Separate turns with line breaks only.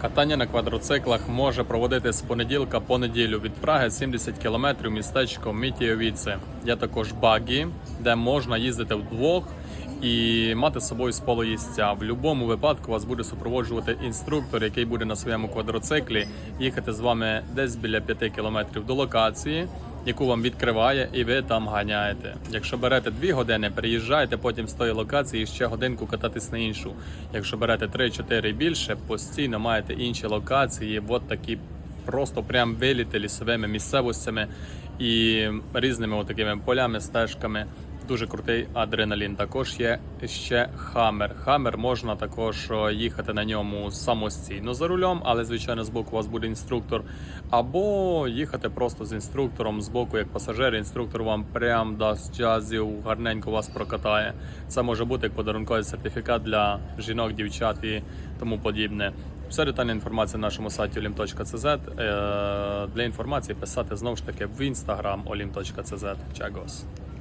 Катання на квадроциклах може проводити з понеділка по неділю від Праги 70 км містечко Мітієвіце. Є також багі, де можна їздити вдвох і мати з собою сполоїстця. В будь-якому випадку вас буде супроводжувати інструктор, який буде на своєму квадроциклі їхати з вами десь біля 5 км до локації. Яку вам відкриває, і ви там ганяєте. Якщо берете 2 години, переїжджаєте потім з тої локації ще годинку кататись на іншу. Якщо берете 3-4 і більше, постійно маєте інші локації, от такі просто прям виліти лісовими місцевостями і різними отакими полями, стежками. Дуже крутий адреналін. Також є ще хамер. Хамер можна також їхати на ньому самостійно за рулем, але звичайно з боку у вас буде інструктор. Або їхати просто з інструктором з боку, як пасажир. Інструктор вам прям дасть джазів, гарненько вас прокатає. Це може бути як подарунковий сертифікат для жінок, дівчат і тому подібне. Вся детальна інформація на нашому сайті olim.cz. Е, Для інформації писати знову ж таки в інстаграм olim.cz. Чагос.